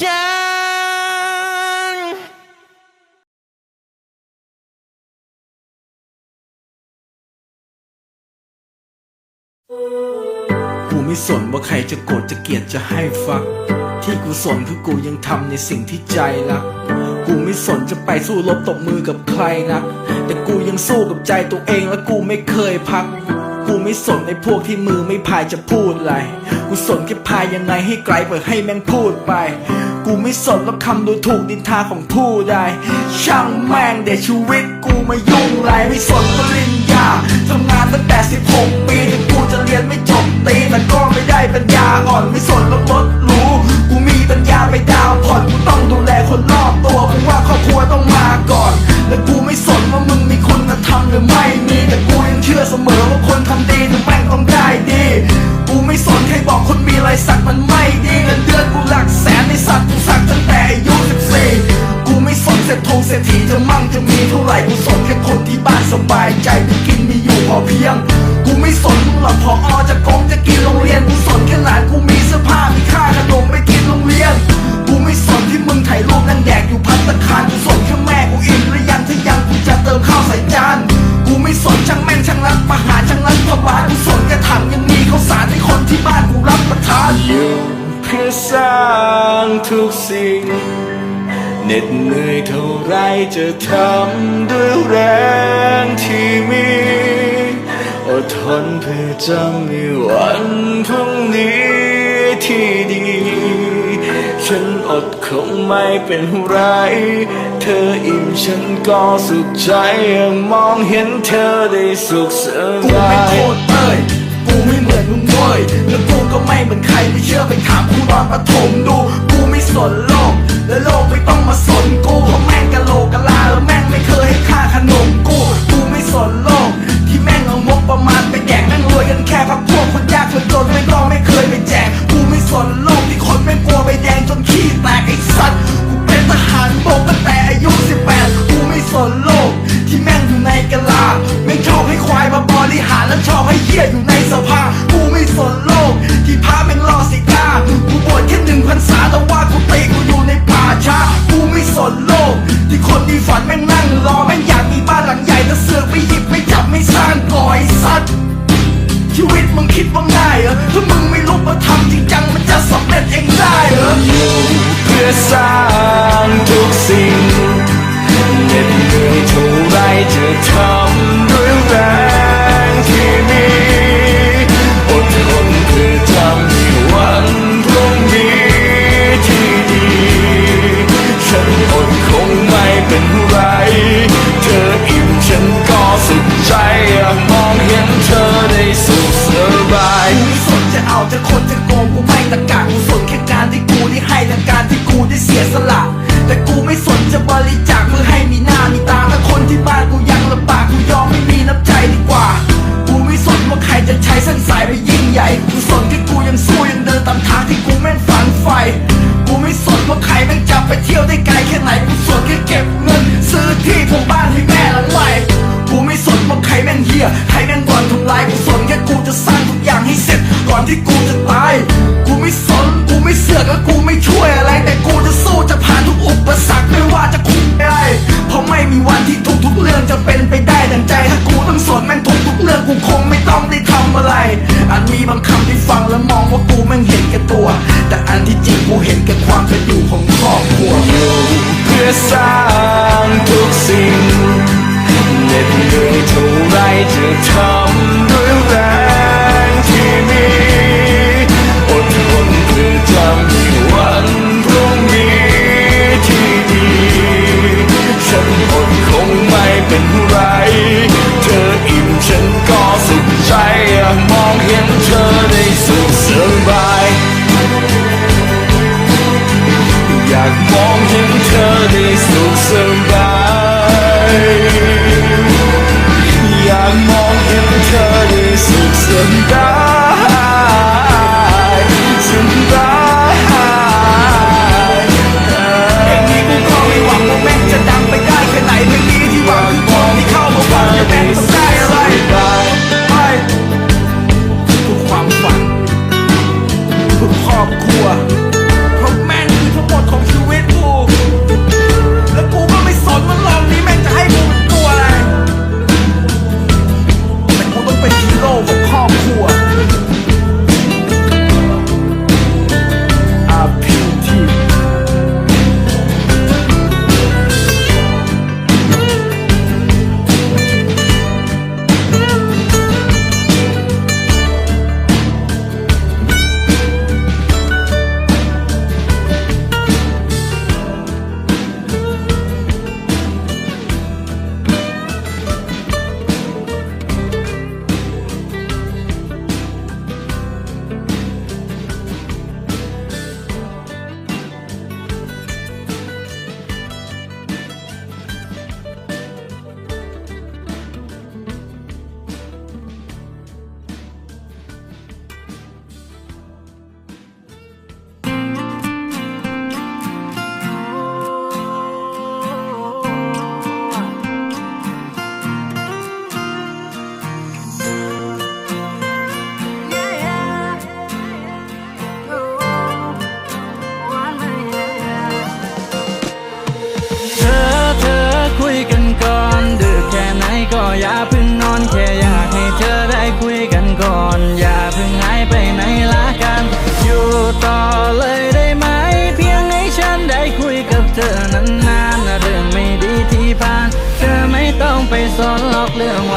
ฉันกูไม่สนว่าใครจะโกรธจะเกลียดจะให้ฟัก ที่กูสนคือกูยังทำในสิ่งที่ใจรัก กูไม่สนจะไปสู้รบตบมือกับใครนะ แต่กูยังสู้กับใจตัวเองและกูไม่เคยพัก กูไม่สนในพวกที่มือไม่พายจะพูดอะไร กูสนแค่พายยังไงให้ไกลเปิดให้แม่งพูดไป กูไม่สนแล้วคำดูถูกดินทาของผู้ใด ช่างแม่งเดี๋ยวชีวิตกูมายุ่งไรไม่สนปริญญาทำงานตั้งแต่ 16 ปีถึงกูจะเรียนไม่จบตีแต่ก็ไม่ได้ปัญญาอ่อนไม่สนแล้วรถรู้ กูมีปัญญาไปดาวผ่อนกูต้องดูแลคนรอบตัวกูว่าครอบครัวต้องมาก่อน และกูไม่สนว่ามึงมีคุณธรรมหรือไม่มี ชื่อเสมอว่าคนทำดีถึงแม่งต้องได้ดี กูไม่สนใครบอกคนมีรายสักมันไม่ดีเงินเดือนกูหลักแสนในสัตว์กูสักตั้งแต่อายุ14กูไม่สนเศรษฐงเศรษฐีจะมั่งจะมีเท่าไหร่กูสนแค่คนที่บ้านสบายใจมีกินมีอยู่พอเพียง กูไม่สนหรอกพอ ดเหนื่อยเท่าไรจะทำด้วยแรงที่มีอดทนเพื่อจะมีวันพรุ่งนี้ที่ดี ฉันอดคงไม่เป็นไร เธออิ่มฉันก็สุขใจยังมองเห็นเธอได้สุขสบายกูไม่โคตรเอ้ยกูไม่เหมือนมึงเว้ยแล้วกูก็ไม่เหมือนใครไม่เชื่อไปถามครูตอนประถมดู สนโลก และโลกไม่ต้องมาสนกูเพราะแม่งกะโหลกกะลาแล้วแม่งไม่เคยให้ค่าขนมกูกูไม่สนโลก ที่แม่งเอางบประมาณไปแจกแม่งรวยกันแค่พักพวกคนยากคนจนไม่ร้องไม่เคยไปแจกกูไม่สนโลกที่คนแม่งกลัวไปแดงจนขี้แตกไอ้สัตว์ายไปยิ่งใหญ่กูสนแค่กูยังสู้ยังเดินตามทางที่กูแม่งฝันใฝ่กูไม่สนว่าใครแม่งจะไปเที่ยวได้ไกลแค่ไหนกูสนแค่เก็บเงิน ซื้อที่ปลูกบ้านให้แม่หลังใหม่กูไม่สนว่าใครแม่งเหี้ยใครแม่งบ่อนทำลายกูสนแค่กูจะสร้างทุกอย่างให้เสร็จก่อนที่กูจะตาย กูไม่สนกูไม่เสือกและกูไม่ช่วยอะไร แต่กูจะสู้จะผ่านทุกอุปสรรคไม่ว่าจะคุ้มได้เพราะไม่มีวันที่ทุกทุกๆเรื่องจะเป็นไปได้ดังใจถ้ากูต้องสนแม่งทุกทุกๆเรื่องกูคงไม่ต้องได้ทำอะไร อาจมีบางคำที่ฟังแล้วมองว่ากูแม่งเห็นแก่ตัว แต่อันที่จริงกูเห็นแก่ความเป็นอยู่ของครอบครัวอยู่เพื่อสร้างทุกสิ่งเหน็ดเหนื่อยเท่าไรจะทำ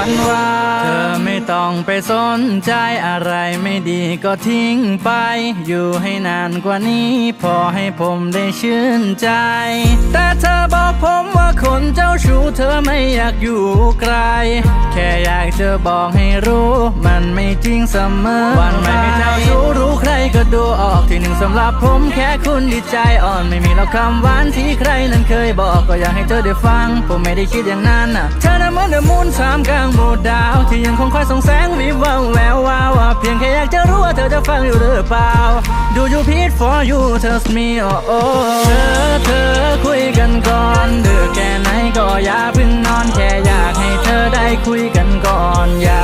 one ride. องไปสนใจอะไรไม่ดีก็ทิ้งไป อยู่ให้นานกว่านี้ พอให้ผมได้ชื่นใจ แต่เธอบอกผมว่าคนเจ้าชู้เธอไม่อยากอยู่ไกล แค่อยากจะบอกให้รู้ มันไม่จริงเสมอวันไม่มีเจ้าชู้รู้ใครก็ดูออกที่หนึ่งสำหรับผมแค่คุณดีใจอ่อนไม่มีแล้วคำหวานที่ใครนั้นเคยบอกก็อยากให้เธอได้ฟัง ผมไม่ได้คิดอย่างนั้นนะเธอน่ะเหมือนเดอะมูนสามกลางหมู่ดาวที่ยังคงคอยส่องแสงวิบวังแวววาวเพียงแค่อยากจะรู้ว่าเธอจะฟังอยู่หรือเปล่า Do you plead for you trust me oh oh เธอเธอคุยกันก่อนดึกแค่ไหนก็อย่าเพิ่งนอนแค่อยากให้เธอได้คุยกันก่อนอย่า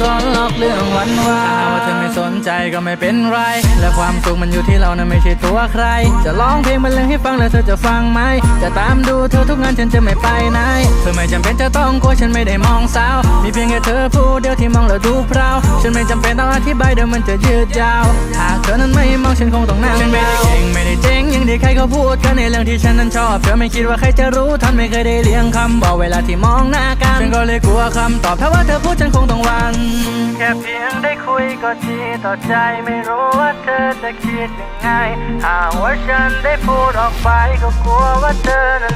ต้ เรื่องวันวานว่าเธอไม่สนใจก็ไม่เป็นไร และความสุขมันอยู่ที่เรานะไม่ใช่ตัวใคร จะร้องเพลงบรรเลงให้ฟังแล้วเธอจะฟังไหม จะตามดูเธอทุกงานฉันจะไม่ไปไหนเธอไม่จำเป็นจะต้องกลัวฉันไม่ได้มองสาว มีเพียงแค่เธอผู้เดียวที่มองแล้วดูเพราฉันไม่จำเป็นต้องอธิบายเดี๋ยวมันจะยืดยาว หากเธอนั้นไม่มองฉันคงต้องนั่งฉันไม่ได้เก่งไม่ได้เจ๋งอย่างที่ใครเขาพูดกันในเรื่องที่ฉันนั้นชอบเธอไม่คิดว่าใครจะรู้ท่านไม่เคยได้เลี้ยงคำบอกเวลาที่มองหน้ากันฉันก็เลยกลัวคำตอบถ้าว่าเธอพูดฉันคงต้องหวัน ค่เพียงได้คุยก็ดีต่อใจไม่รู้ว่าเธอจะคิดยังไงหากว่าฉันได้พูดออกไปก็กลัวว่าเธอ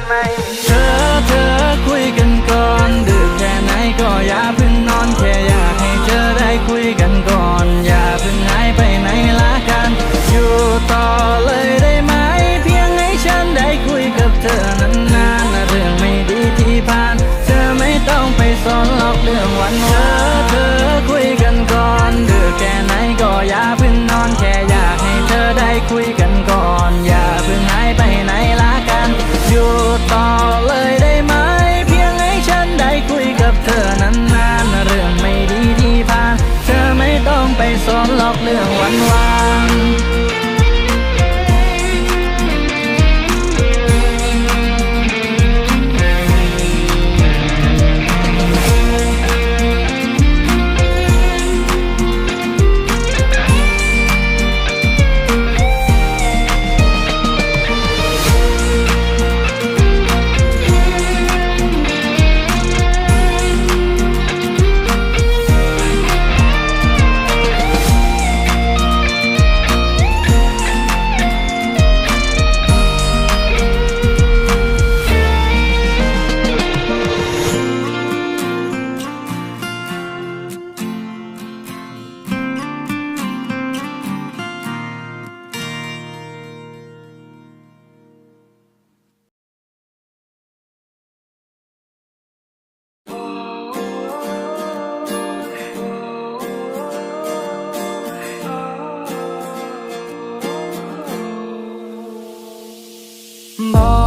บอ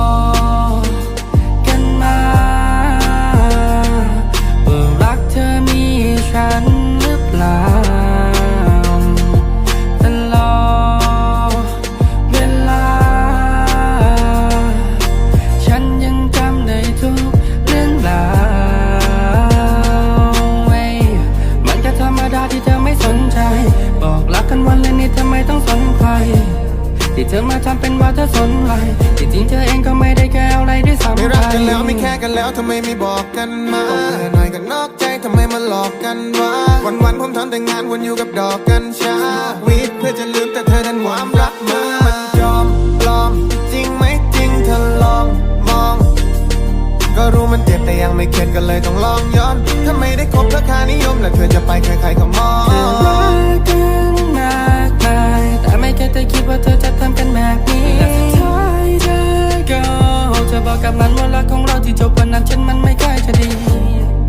กกันมาว่ารักเธอมีฉันหรือเปล่าตลอดเวลา ฉันยังจำได้ทุกเรื่องราวเว้ยมันก็ธรรมดาที่เธอไม่สนใจ บอกรักกันวันเละนิดทำไมต้องสนใคร ที่เธอมาทำเป็นว่าเธอสนใจที่จ ริงเธอเองก็ไม่ได้แค่อะไรด้วยซ้ำไม่ไปรักกันแล้วไม่แค่กันแล้วทำไมไม่บอกกันมาเบื่อหน่อยก็นอกใจทำไมมาหลอกกันวะวันวันๆผมทำแต่งานวนอยู่กับดอกกัญชาวิทย์เพื่อจะลืมแต่เธอดันความรักมามันจอมปลอม จริงไหมจริงเธอลองมอง ก็รู้มันเจ็บแต่ยังไม่เข็ดก็เลยต้องลองย้อนถ้าไม่ได้คบราคานิยมแล้วเธอจะไปใครๆก็มองเธอรักกันมากมายแต่ไม่เคยจะคิดว่าเธอจะทำกันแบบนี้ เธอบอกกับมันว่ารักของเราที่จบวันนั้นฉันมันไม่ค่อยจะดี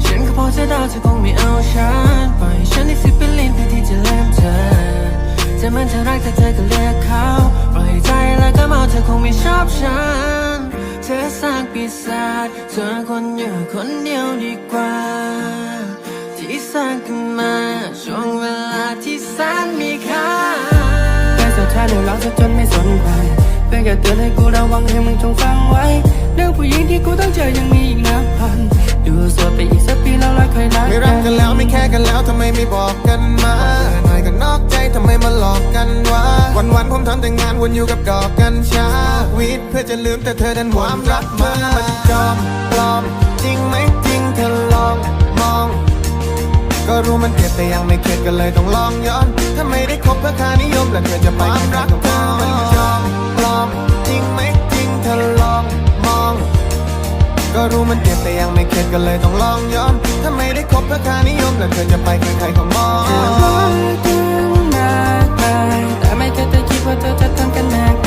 ฉันก็พอจะเดาเธอคงไม่เอาฉันปล่อยฉันอีกสิบเป็นลิ้นเพื่อที่จะเลืมเธอเธอมันเธอรักแต่เธอก็เลือกเขาปล่อยใจแล้วก็เมาเธอคงไม่ชอบฉัน เธอสร้างปีศาจเธอคนอยู่คนเดียวดีกว่า ที่สร้างขึ้นมาช่วงเวลาที่แสนมีค่าแต่สุดท้ายหนูร้องซะจนไม่สนใจ เพื่อนแค่เตือนให้กูระวังให้มึงจงฟังไว้ เรื่องผู้หญิงที่กูต้องเจอยังมีอีกนับพันอยู่โสดไปอีกสักปีแล้วเราค่อยรักไม่รักกันแล้วไม่แค่กันแล้วทำไมไม่บอกกันมาหน่อยก็นอกใจทำไมมาหลอกกันวะวันวันๆผมทำแต่งานวนอยู่กับดอกกัญชาวีดเพื่อจะลืมแต่เธอดันความรักมามันจอมปลอม จริงไหมจริงเธอลองมองก็รู้มันเจ็บแต่ยังไม่เข็ดก็เลยต้องลองย้อน ถ้าไม่ได้คบเพื่อค่านิยมแล้วเธอจะไปความรักเธอมัน ก็รู้มันเจ็บแต่ยังไม่เข็ดก็เลยต้องลองย้อนถ้าไม่ได้คบเพื่อค่านิยมแล้วเธอจะไปใครๆก็มองเธอรักถึงมากมาแต่ไม่เคยจะคิดว่าเธอจะทำกันมาก